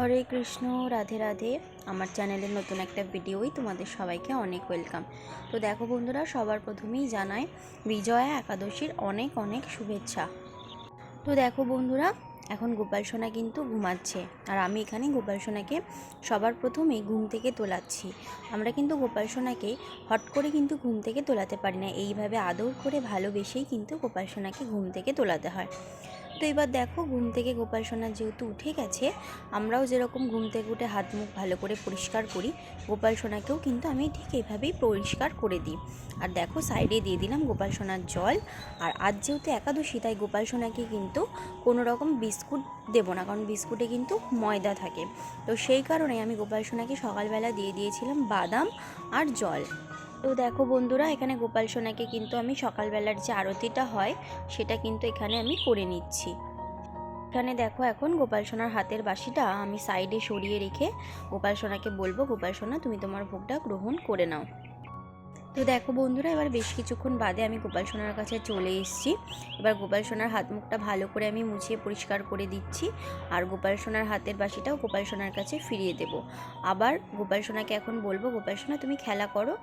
হরে কৃষ্ণ, রাধে রাধে। আমার চ্যানেলের নতুন একটা ভিডিওই তোমাদের সবাইকে অনেক ওয়েলকাম। তো দেখো বন্ধুরা, সবার প্রথমেই জানাই, বিজয়া একাদশীর অনেক অনেক শুভেচ্ছা। তো দেখো বন্ধুরা, এখন গোপাল সোনা কিন্তু ঘুমাচ্ছে। আর আমি এখানে গোপাল সোনাকে সবার প্রথমেই ঘুম থেকে তোলাচ্ছি। আমরা কিন্তু গোপাল সোনাকে হট করে কিন্তু ঘুম থেকে তোলাতে পারি না। এইভাবে আদর করে ভালোবেসেই কিন্তু গোপাল সোনাকে ঘুম থেকে তোলাতে হয়। তো এবার দেখো, ঘুম থেকে গোপাল সোনা যেহেতু উঠে গেছে, আমরাও যেরকম ঘুম থেকে উঠে হাত মুখ ভালো করে পরিষ্কার করি, গোপাল সোনাকেও কিন্তু আমি ঠিক এভাবেই পরিষ্কার করে দিই। আর দেখো, সাইডে দিয়ে দিলাম গোপাল সোনার জল, আর আজ যেহেতু একাদশী, তাই গোপাল সোনাকে কিন্তু কোনো রকম বিস্কুট দেবো না, কারণ বিস্কুটে কিন্তু ময়দা থাকে। তো সেই কারণে আমি গোপাল সোনাকে সকালবেলা দিয়ে দিয়েছিলাম বাদাম আর জল। তো দেখো বন্ধুরা, এখানে গোপাল সোনাকে কিন্তু আমি সকালবেলার যে আরতিটা হয়, সেটা কিন্তু এখানে আমি করে নিচ্ছি। এখানে দেখো এখন গোপাল সোনার হাতের বাসিটা আমি সাইডে সরিয়ে রেখে গোপাল সোনাকে বলব, গোপাল সোনা, তুমি তোমার ভোগটা গ্রহণ করে নাও। তো দেখো বন্ধুরা, এবার বেশ কিছুক্ষণ বাদে আমি গোপাল সোনার কাছে চলে এসেছি। এবার গোপাল সোনার হাত মুখটা ভালো করে আমি মুছিয়ে পরিষ্কার করে দিচ্ছি আর গোপাল সোনার হাতের বাসিটাও গোপাল সোনার কাছে ফিরিয়ে দেব। আবার গোপাল সোনাকে এখন বলব, গোপাল সোনা, তুমি খেলা করো।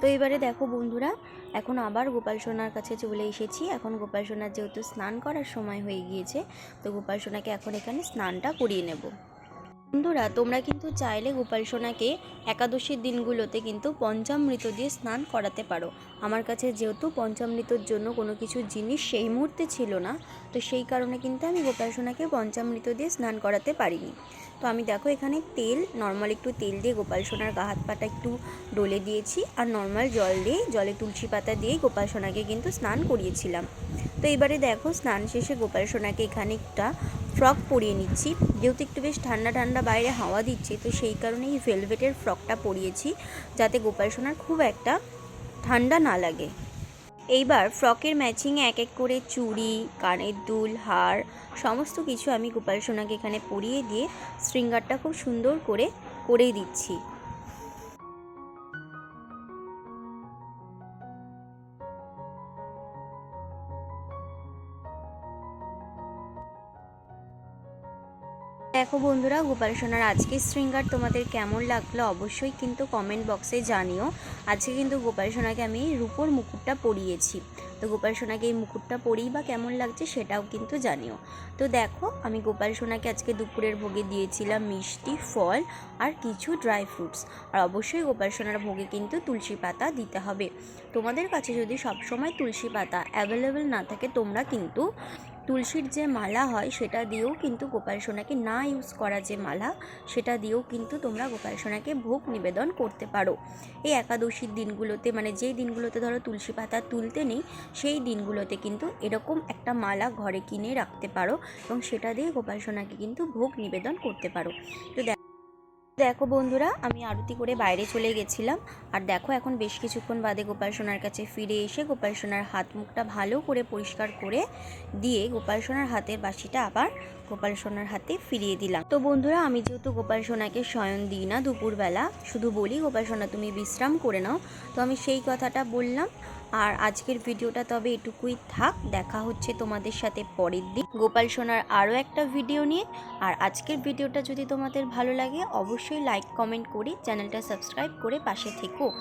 তো এবারে দেখো বন্ধুরা, এখন আবার গোপাল সোনার কাছে চলে এসেছি। এখন গোপাল সোনার যেহেতু স্নান করার সময় হয়ে গিয়েছে, তো গোপাল সোনাকে এখন এখানে স্নানটা করিয়ে নেব। বন্ধুরা, তোমরা কিন্তু চাইলে গোপাল সোনাকে একাদশীর দিনগুলোতে কিন্তু পঞ্চামৃত দিয়ে স্নান করাতে পারো। আমার কাছে যেহেতু পঞ্চামৃতর জন্য কোনো কিছু জিনিস সেই মুহূর্তে ছিল না, তো সেই কারণে কিন্তু আমি গোপাল সোনাকে পঞ্চামৃত দিয়ে স্নান করাতে পারিনি। তো আমি দেখো এখানে তেল নর্মাল একটু তেল দিয়ে গোপাল সোনার গা হাত পাটা একটু ডলে দিয়েছি আর নর্মাল জল দিয়ে, জলে তুলসী পাতা দিয়েই গোপাল সোনাকে কিন্তু স্নান করিয়েছিলাম। তো এবারে দেখো স্নান শেষে গোপাল সোনাকে এখানে একটা ফ্রক পরিয়ে নিচ্ছি। যেহেতু একটু বেশ ঠান্ডা ঠান্ডা বাইরে হাওয়া দিচ্ছে, তো সেই কারণে এই ভেলভেটের ফ্রকটা পরিয়েছি যাতে গোপাল সোনার খুব একটা ঠান্ডা না লাগে। এইবার ফ্রকের ম্যাচিংয়ে এক এক করে চুড়ি, কানের দুল, হার, সমস্ত কিছু আমি গোপাল সোনাকে এখানে পরিয়ে দিয়ে শৃঙ্গারটা খুব সুন্দর করে করে দিচ্ছি। দেখো বন্ধুরা, গোপাল সোনার আজকের শৃঙ্গার তোমাদের কেমন লাগল অবশ্যই কিন্তু কমেন্ট বক্সে জানিও। আজকে কিন্তু গোপাল সোনাকে আমি রূপোর মুকুটটা পরিয়েছি। তো গোপাল সোনাকে এই মুকুটটা পরেই বা কেমন লাগছে সেটাও কিন্তু জানিও। তো দেখো, আমি গোপাল সোনাকে আজকে দুপুরের ভোগে দিয়েছিলাম মিষ্টি, ফল আর কিছু ড্রাই ফ্রুটস আর অবশ্যই গোপাল সোনার ভোগে কিন্তু তুলসী পাতা দিতে হবে। তোমাদের কাছে যদি সবসময় তুলসী পাতা অ্যাভেলেবেল না থাকে, তোমরা কিন্তু তুলসীর যে মালা হয়, সেটা দিয়েও কিন্তু গোপাল সোনাকে না ইউজ করা যে মালা, সেটা দিয়েও কিন্তু তোমরা গোপাল সোনাকে ভোগ নিবেদন করতে পারো। এই একাদশীর দিনগুলোতে মানে যেই দিনগুলোতে ধরো তুলসী পাতা তুলতে নেই সেই দিনগুলোতে কিন্তু এরকম একটা মালা ঘরে কিনে রাখতে পারো এবং সেটা দিয়ে গোপাল সোনাকে কিন্তু ভোগ নিবেদন করতে পারো। তো দেখো বন্ধুরা, আমি আরতি করে বাইরে চলে গেছিলাম। আর দেখো এখন বেশ কিছুক্ষণ বাদে গোপাল সোনার কাছে ফিরে এসে গোপাল সোনার হাত মুখটা ভালো করে পরিষ্কার করে দিয়ে গোপাল সোনার হাতের বাসিটা আবার গোপাল সোনার হাতে ফিরিয়ে দিলাম। তো বন্ধুরা, আমি যেহেতু গোপাল সোনাকে শয়ন দিই না দুপুরবেলা, শুধু বলি গোপাল সোনা তুমি বিশ্রাম করে নাও। তো আমি সেই কথাটা বললাম। আর আজকের ভিডিওটা তবে এটুকুই থাক, দেখা হচ্ছে তোমাদের সাথে পরের দিন। গোপাল সোনার আরও একটা ভিডিও নিয়ে। আর আজকের ভিডিওটা যদি তোমাদের ভালো লাগে, অবশ্যই লাইক কমেন্ট করে চ্যানেলটা সাবস্ক্রাইব করে পাশে থেকো।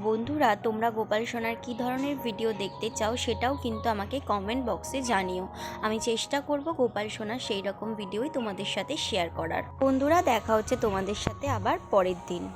বন্ধুরা, তোমরা গোপাল সোনার কী ধরনের ভিডিও দেখতে চাও সেটাও কিন্তু আমাকে কমেন্ট বক্সে জানিও। আমি চেষ্টা করব গোপাল সোনার সেই রকম ভিডিওই তোমাদের সাথে শেয়ার করার। বন্ধুরা, দেখা হচ্ছে তোমাদের সাথে আবার পরের দিন।